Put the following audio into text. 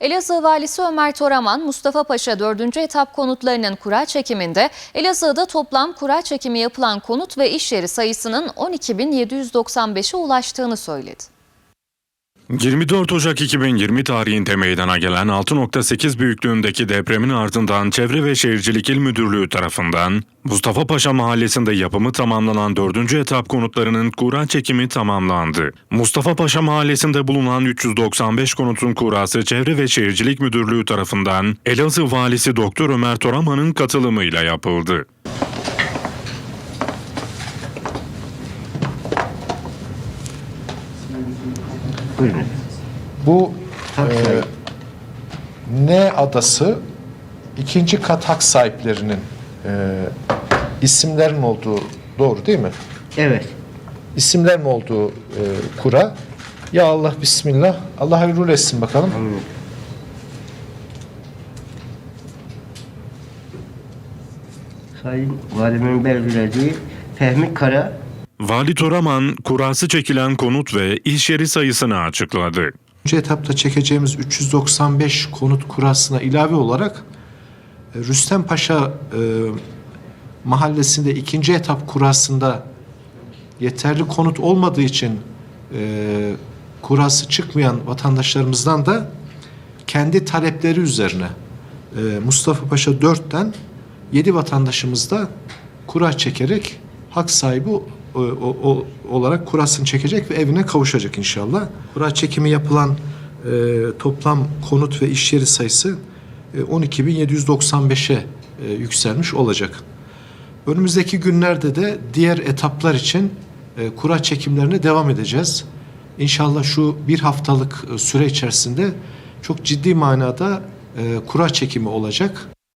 Elazığ Valisi Ömer Toraman, Mustafa Paşa 4. etap konutlarının kura çekiminde Elazığ'da toplam kura çekimi yapılan konut ve iş yeri sayısının 12.795'e ulaştığını söyledi. 24 Ocak 2020 tarihinde meydana gelen 6.8 büyüklüğündeki depremin ardından Çevre ve Şehircilik İl Müdürlüğü tarafından Mustafa Paşa Mahallesi'nde yapımı tamamlanan 4. etap konutlarının kura çekimi tamamlandı. Mustafa Paşa Mahallesi'nde bulunan 395 konutun kurası Çevre ve Şehircilik Müdürlüğü tarafından Elazığ Valisi Doktor Ömer Toraman'ın katılımıyla yapıldı. Buyurun. Bu e. N adası ikinci kat hak sahiplerinin e, isimlerin olduğu doğru değil mi? Evet. İsimlerin olduğu e, kura. Ya Allah Bismillah. Allah hayırlı etsin bakalım. Amin. Sayın Valimin belgelediği Fehmi Kara Vali Toraman, kurası çekilen konut ve iş yeri sayısını açıkladı. Önce etapta çekeceğimiz 395 konut kurasına ilave olarak e, Rüstem Paşa e, mahallesinde ikinci etap kurasında yeterli konut olmadığı için e, kurası çıkmayan vatandaşlarımızdan da kendi talepleri üzerine e, Mustafa Paşa 4'ten 7 vatandaşımız da kura çekerek hak sahibi o, o- olarak kurasını çekecek ve evine kavuşacak inşallah. Kura çekimi yapılan e, toplam konut ve iş yeri sayısı e, 12.795'e e, yükselmiş olacak. Önümüzdeki günlerde de diğer etaplar için e, kura çekimlerine devam edeceğiz. İnşallah şu bir haftalık e, süre içerisinde çok ciddi manada e, kura çekimi olacak.